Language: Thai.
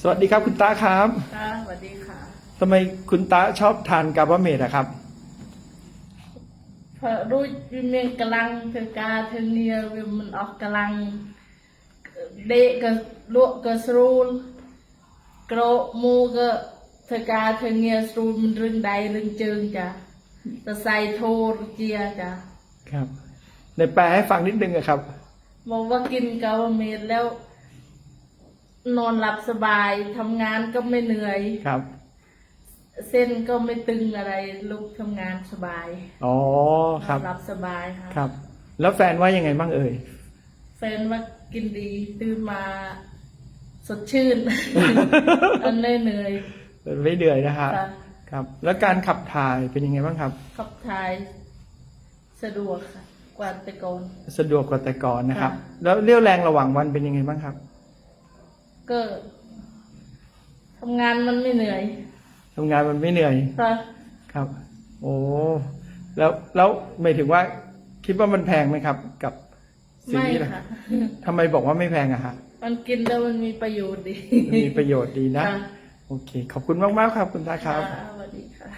สวัสดีครับคุณตาครับค่ะสวัสดีค่ะทำไมคุณตาชอบทานกาบะเมดอะครับ เพราะรู้วิเมียนกำลังเธอกาเธอเนียวิมันออกกำลัง เด็กก็ลวกก็สรูลโกรมูก็เธอกาเธอเนียสรูลมันรึงใดรึงเจิงจ้ะแต่ใส่โทรเจียจ้ะครับในแปลให้ฟังนิดนึงอะครับ บอกว่ากินกาวเมดแล้ว นอนหลับสบายทำงานก็ไม่เหนื่อย ครับ เส้นก็ไม่ตึงอะไรลุกทำงานสบายอ๋อ ครับ หลับสบายค่ะครับ แล้วแฟนว่ายังไงบ้างเอ่ย แฟนว่ากินดีตื่นมาสดชื่น อันเหนื่อยเหนื่อยไม่เดือยนะครับค่ะครับ แล้วการขับถ่ายเป็นยังไงบ้างครับ ขับถ่ายสะดวกค่ะกว่าแต่ก่อน สะดวกกว่าแต่ก่อนนะครับ ค่ะ แล้วเรี่ยวแรงระหว่างวันเป็นยังไงบ้างครับ ก็ทำงานมันไม่เหนื่อยทำงานมันไม่เหนื่อย ค่ะครับ โอ้แล้วแล้วหมายถึงว่าคิดว่ามันแพงไหมครับ กับสิ่งไม่นี้นะค่ะ ทำไมบอกว่าไม่แพงอะฮะมันกินแล้วมันมีประโยชน์ดีมีประโยชน์ดีนะ ค่ะโอเค ขอบคุณมากๆครับ คุณตาครับ ค่ะสวัสดีค่ะ